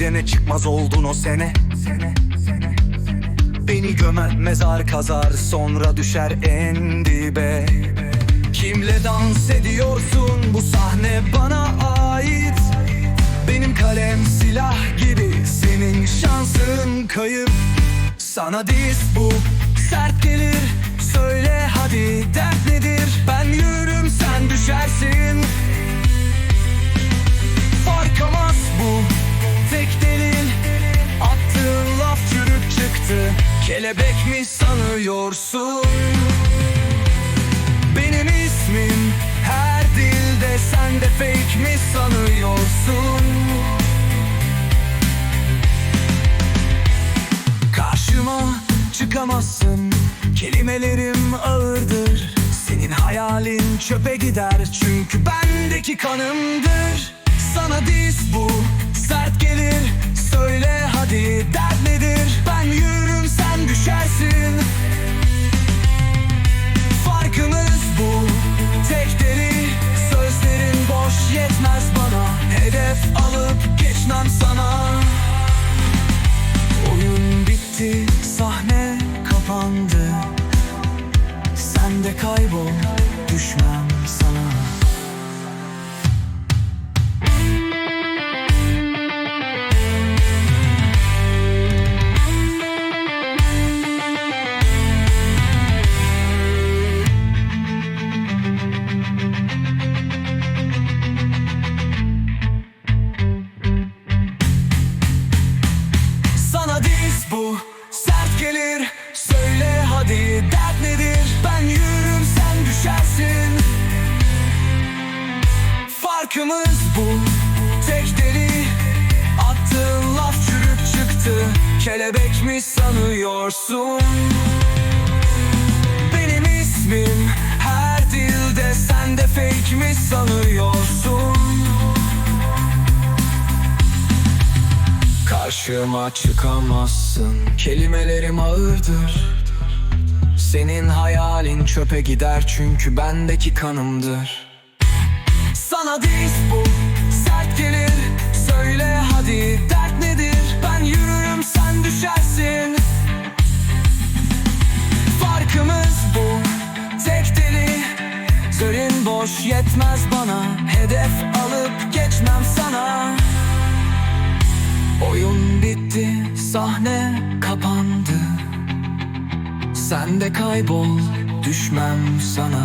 gene çıkmaz oldun o sene. Sene, sene. Beni gömen mezar kazar sonra düşer en dibe. Kimle dans ediyorsun? Bu sahne bana ait. Benim kalem silah gibi senin şansın kayıp. Sana diz bu sert gelir. Söyle hadi dert nedir? Ben yürürüm sen düşersin Kelebek mi sanıyorsun? Benim ismim her dilde Sen de fake mi sanıyorsun? Karşıma çıkamazsın Kelimelerim ağırdır. Senin hayalin çöpe gider Çünkü bendeki kanımdır. Sana diz bu sert gelir Sen Farkımız bu. Tek deli. Attığın laf çürük çıktı. Kelebek mi sanıyorsun. Benim ismim her dilde Sen de fake mi sanıyorsun. Karşıma çıkamazsın. Kelimelerim ağırdır. Senin hayalin çöpe gider Çünkü bendeki kanımdır Diz bu sert gelir Söyle hadi. Dert nedir? Ben yürürüm sen düşersin. Farkımız bu. Tek deli. Sözlerin boş yetmez bana. Hedef alıp geçmem sana. Oyun bitti, sahne kapandı. Sen de kaybol, düşmem sana